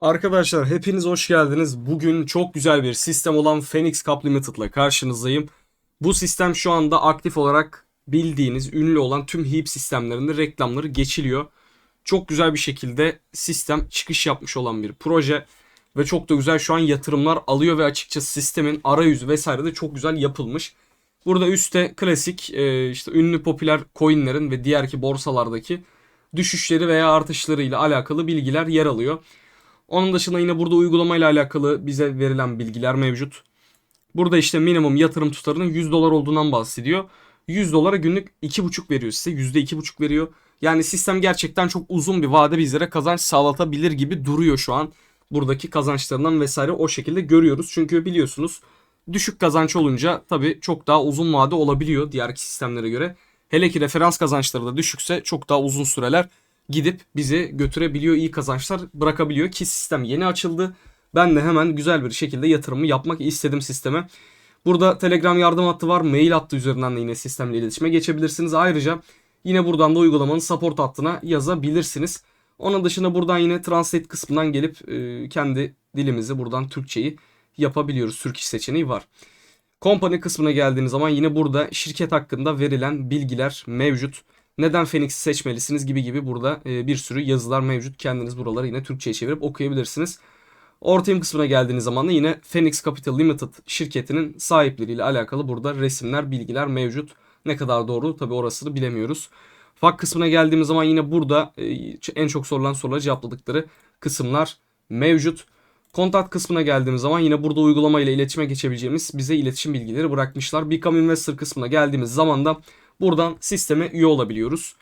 Arkadaşlar hepiniz hoş geldiniz. Bugün çok güzel bir sistem olan Phoenix Cup Limited ile karşınızdayım. Bu sistem şu anda aktif olarak bildiğiniz ünlü olan tüm heap sistemlerinde reklamları geçiliyor. Çok güzel bir şekilde sistem çıkış yapmış olan bir proje ve çok da güzel şu an yatırımlar alıyor ve açıkçası sistemin arayüzü vesaire de çok güzel yapılmış. Burada üstte klasik e, işte ünlü popüler coinlerin ve diğer ki borsalardaki düşüşleri veya artışları ile alakalı bilgiler yer alıyor. Onun dışında yine burada uygulamayla alakalı bize verilen bilgiler mevcut. Burada işte minimum yatırım tutarının 100 dolar olduğundan bahsediyor. 100 dolara günlük 2,5 veriyor size. %2,5 veriyor. Yani sistem gerçekten çok uzun bir vade bizlere kazanç sağlatabilir gibi duruyor şu an. Buradaki kazançlarından vesaire o şekilde görüyoruz. Çünkü biliyorsunuz düşük kazanç olunca tabii çok daha uzun vade olabiliyor diğer sistemlere göre. Hele ki referans kazançları da düşükse çok daha uzun süreler gidip bizi götürebiliyor, iyi kazançlar bırakabiliyor ki sistem yeni açıldı. Ben de hemen güzel bir şekilde yatırımı yapmak istedim sisteme. Burada Telegram yardım hattı var. Mail hattı üzerinden de yine sistemle iletişime geçebilirsiniz. Ayrıca yine buradan da uygulamanın support hattına yazabilirsiniz. Onun dışında buradan yine translate kısmından gelip e, kendi dilimizi buradan Türkçeyi yapabiliyoruz. Türk iş seçeneği var. Company kısmına geldiğiniz zaman yine burada şirket hakkında verilen bilgiler mevcut. Neden Phoenix'i seçmelisiniz gibi gibi burada e, bir sürü yazılar mevcut. Kendiniz buraları yine Türkçe'ye çevirip okuyabilirsiniz. Ortayım kısmına geldiğiniz zaman da yine Phoenix Capital Limited şirketinin sahipleriyle alakalı burada resimler, bilgiler mevcut. Ne kadar doğru tabi orasını bilemiyoruz. Fak kısmına geldiğimiz zaman yine burada e, en çok sorulan soruları cevapladıkları kısımlar mevcut. Kontak kısmına geldiğimiz zaman yine burada uygulama ile iletişime geçebileceğimiz bize iletişim bilgileri bırakmışlar. Become Investor kısmına geldiğimiz zaman da buradan sisteme üye olabiliyoruz.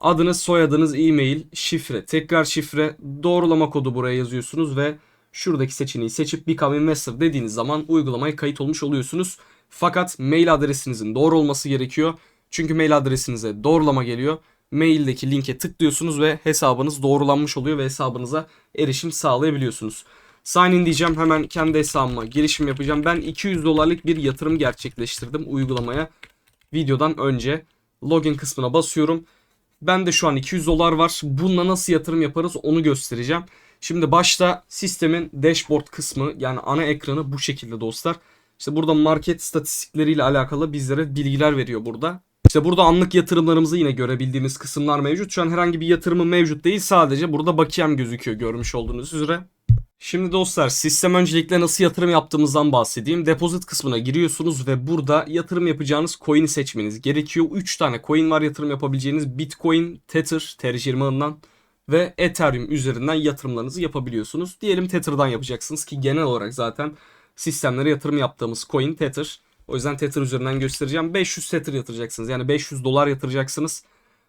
Adınız, soyadınız, e-mail, şifre, tekrar şifre, doğrulama kodu buraya yazıyorsunuz ve şuradaki seçeneği seçip Become Investor dediğiniz zaman uygulamaya kayıt olmuş oluyorsunuz. Fakat mail adresinizin doğru olması gerekiyor. Çünkü mail adresinize doğrulama geliyor. Maildeki linke tıklıyorsunuz ve hesabınız doğrulanmış oluyor ve hesabınıza erişim sağlayabiliyorsunuz. Sign in diyeceğim. Hemen kendi hesabıma girişim yapacağım. Ben 200 dolarlık bir yatırım gerçekleştirdim uygulamaya. Videodan önce login kısmına basıyorum. Ben de şu an 200 dolar var. Bununla nasıl yatırım yaparız onu göstereceğim. Şimdi başta sistemin dashboard kısmı yani ana ekranı bu şekilde dostlar. İşte burada market statistikleriyle alakalı bizlere bilgiler veriyor burada. İşte burada anlık yatırımlarımızı yine görebildiğimiz kısımlar mevcut. Şu an herhangi bir yatırımı mevcut değil. Sadece burada bakiyem gözüküyor görmüş olduğunuz üzere. Şimdi dostlar sistem öncelikle nasıl yatırım yaptığımızdan bahsedeyim. Depozit kısmına giriyorsunuz ve burada yatırım yapacağınız coin'i seçmeniz gerekiyor. 3 tane coin var yatırım yapabileceğiniz. Bitcoin, Tether, TR20 ağından ve Ethereum üzerinden yatırımlarınızı yapabiliyorsunuz. Diyelim Tether'dan yapacaksınız ki genel olarak zaten sistemlere yatırım yaptığımız coin Tether. O yüzden Tether üzerinden göstereceğim. 500 Tether yatıracaksınız. Yani 500 dolar yatıracaksınız.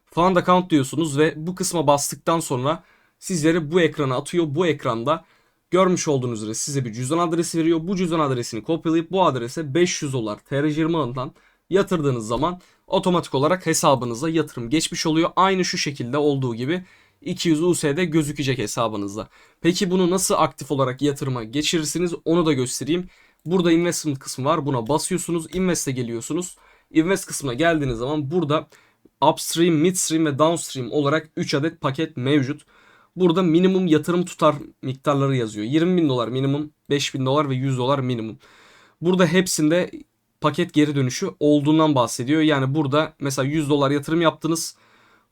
Fund account diyorsunuz ve bu kısma bastıktan sonra sizleri bu ekrana atıyor. Bu ekranda görmüş olduğunuz üzere size bir cüzdan adresi veriyor. Bu cüzdan adresini kopyalayıp bu adrese 500 dolar TR20 ağından yatırdığınız zaman otomatik olarak hesabınıza yatırım geçmiş oluyor. Aynı şu şekilde olduğu gibi 200 USD gözükecek hesabınızda. Peki bunu nasıl aktif olarak yatırıma geçirirsiniz onu da göstereyim. Burada investment kısmı var. Buna basıyorsunuz. Invest'e geliyorsunuz. Invest kısmına geldiğiniz zaman burada upstream, midstream ve downstream olarak 3 adet paket mevcut. Burada minimum yatırım tutar miktarları yazıyor. 20 bin dolar minimum, 5 bin dolar ve 100 dolar minimum. Burada hepsinde paket geri dönüşü olduğundan bahsediyor. Yani burada mesela 100 dolar yatırım yaptınız.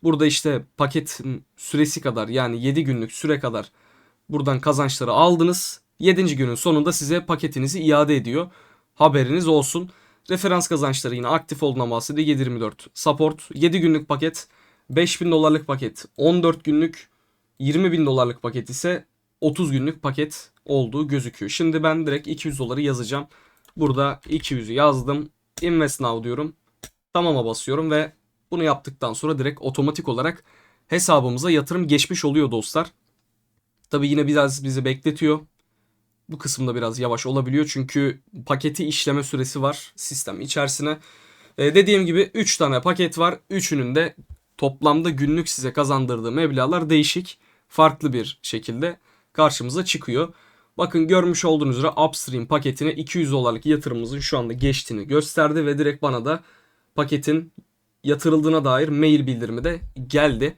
Burada işte paket süresi kadar yani 7 günlük süre kadar buradan kazançları aldınız. 7. günün sonunda size paketinizi iade ediyor. Haberiniz olsun. Referans kazançları yine aktif olduğundan bahsediyor. 724 support 7 günlük paket 5000 dolarlık paket 14 günlük 20 bin dolarlık paket ise 30 günlük paket olduğu gözüküyor. Şimdi ben direkt 200 doları yazacağım. Burada 200'ü yazdım. Invest now diyorum. Tamam'a basıyorum ve bunu yaptıktan sonra direkt otomatik olarak hesabımıza yatırım geçmiş oluyor dostlar. Tabi yine biraz bizi bekletiyor. Bu kısımda biraz yavaş olabiliyor çünkü paketi işleme süresi var sistem içerisine. Ee, dediğim gibi 3 tane paket var. Üçünün de toplamda günlük size kazandırdığı meblağlar değişik. Farklı bir şekilde karşımıza çıkıyor. Bakın görmüş olduğunuz üzere Upstream paketine 200 dolarlık yatırımımızın şu anda geçtiğini gösterdi ve direkt bana da paketin yatırıldığına dair mail bildirimi de geldi.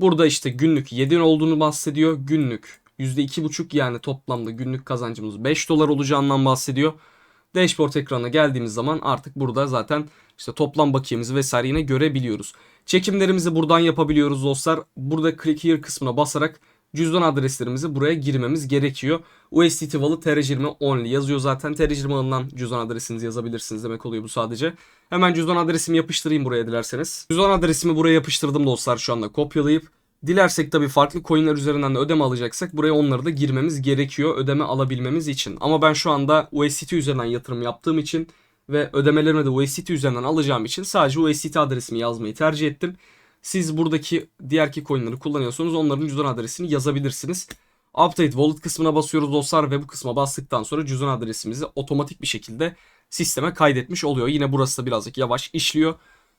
Burada işte günlük 7 olduğunu bahsediyor. Günlük %2,5 yani toplamda günlük kazancımız 5 dolar olacağından bahsediyor. Dashboard ekranına geldiğimiz zaman artık burada zaten işte toplam bakiyemizi vesaire yine görebiliyoruz. Çekimlerimizi buradan yapabiliyoruz dostlar. Burada click here kısmına basarak cüzdan adreslerimizi buraya girmemiz gerekiyor. USDT Wallet TR20 only yazıyor zaten. TR20 alınan cüzdan adresinizi yazabilirsiniz demek oluyor bu sadece. Hemen cüzdan adresimi yapıştırayım buraya dilerseniz. Cüzdan adresimi buraya yapıştırdım dostlar şu anda kopyalayıp. Dilersek tabii farklı coinler üzerinden de ödeme alacaksak buraya onları da girmemiz gerekiyor ödeme alabilmemiz için. Ama ben şu anda USDT üzerinden yatırım yaptığım için ve ödemelerimi de USDT üzerinden alacağım için sadece USDT adresimi yazmayı tercih ettim. Siz buradaki diğer ki coinleri kullanıyorsanız onların cüzdan adresini yazabilirsiniz. Update Wallet kısmına basıyoruz dostlar ve bu kısma bastıktan sonra cüzdan adresimizi otomatik bir şekilde sisteme kaydetmiş oluyor. Yine burası da birazcık yavaş işliyor.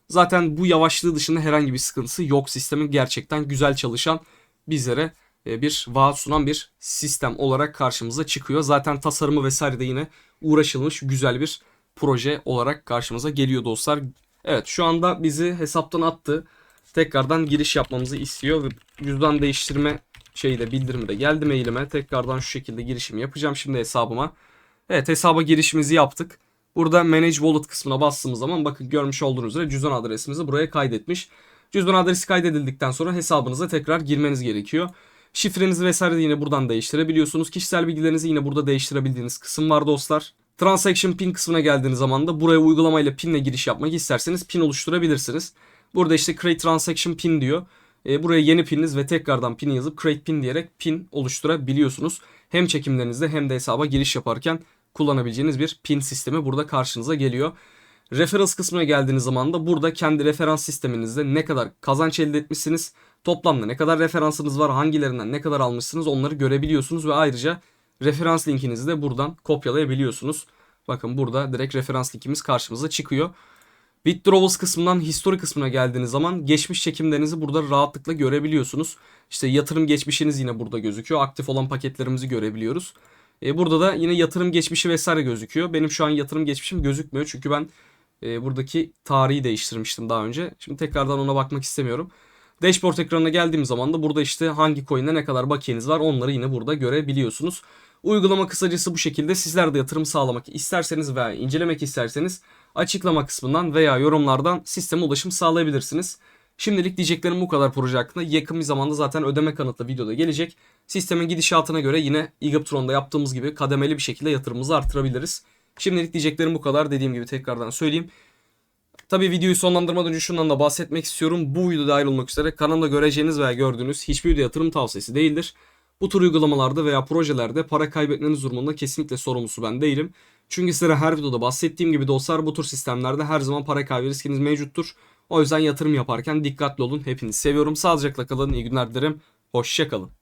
Zaten bu yavaşlığı dışında herhangi bir sıkıntısı yok. Sistemin gerçekten güzel çalışan bizlere e, bir vaat sunan bir sistem olarak karşımıza çıkıyor. Zaten tasarımı vesaire de yine uğraşılmış güzel bir proje olarak karşımıza geliyor dostlar. Evet şu anda bizi hesaptan attı. Tekrardan giriş yapmamızı istiyor ve cüzdan değiştirme şeyi bildirimi de geldi mailime. Tekrardan şu şekilde girişimi yapacağım şimdi hesabıma. Evet hesaba girişimizi yaptık. Burada Manage Wallet kısmına bastığımız zaman bakın görmüş olduğunuz üzere cüzdan adresimizi buraya kaydetmiş. Cüzdan adresi kaydedildikten sonra hesabınıza tekrar girmeniz gerekiyor. Şifrenizi vesaire de yine buradan değiştirebiliyorsunuz. Kişisel bilgilerinizi yine burada değiştirebildiğiniz kısım var dostlar. Transaction pin kısmına geldiğiniz zaman da buraya uygulamayla pinle giriş yapmak isterseniz pin oluşturabilirsiniz. Burada işte create transaction pin diyor. E, buraya yeni pininiz ve tekrardan pini yazıp create pin diyerek pin oluşturabiliyorsunuz. Hem çekimlerinizde hem de hesaba giriş yaparken kullanabileceğiniz bir pin sistemi burada karşınıza geliyor. Referans kısmına geldiğiniz zaman da burada kendi referans sisteminizde ne kadar kazanç elde etmişsiniz, toplamda ne kadar referansınız var, hangilerinden ne kadar almışsınız onları görebiliyorsunuz ve ayrıca referans linkinizi de buradan kopyalayabiliyorsunuz. Bakın burada direkt referans linkimiz karşımıza çıkıyor. Withdrawals kısmından history kısmına geldiğiniz zaman geçmiş çekimlerinizi burada rahatlıkla görebiliyorsunuz. İşte yatırım geçmişiniz yine burada gözüküyor. Aktif olan paketlerimizi görebiliyoruz. E, burada da yine yatırım geçmişi vesaire gözüküyor. Benim şu an yatırım geçmişim gözükmüyor. Çünkü ben e, buradaki tarihi değiştirmiştim daha önce. Şimdi tekrardan ona bakmak istemiyorum. Dashboard ekranına geldiğim zaman da burada işte hangi coin'de ne kadar bakiyeniz var onları yine burada görebiliyorsunuz. Uygulama kısacası bu şekilde. Sizler de yatırım sağlamak isterseniz veya incelemek isterseniz açıklama kısmından veya yorumlardan sisteme ulaşım sağlayabilirsiniz. Şimdilik diyeceklerim bu kadar proje hakkında. Yakın bir zamanda zaten ödeme kanıtlı videoda gelecek. Sistemin gidişatına göre yine Egyptron'da yaptığımız gibi kademeli bir şekilde yatırımımızı artırabiliriz. Şimdilik diyeceklerim bu kadar. Dediğim gibi tekrardan söyleyeyim. Tabi videoyu sonlandırmadan önce şundan da bahsetmek istiyorum. Bu videoda dahil olmak üzere kanalda göreceğiniz veya gördüğünüz hiçbir video yatırım tavsiyesi değildir. Bu tür uygulamalarda veya projelerde para kaybetmeniz durumunda kesinlikle sorumlusu ben değilim. Çünkü sizlere her videoda bahsettiğim gibi dostlar bu tür sistemlerde her zaman para kaybı riskiniz mevcuttur. O yüzden yatırım yaparken dikkatli olun. Hepinizi seviyorum. Sağlıcakla kalın. İyi günler dilerim. Hoşçakalın.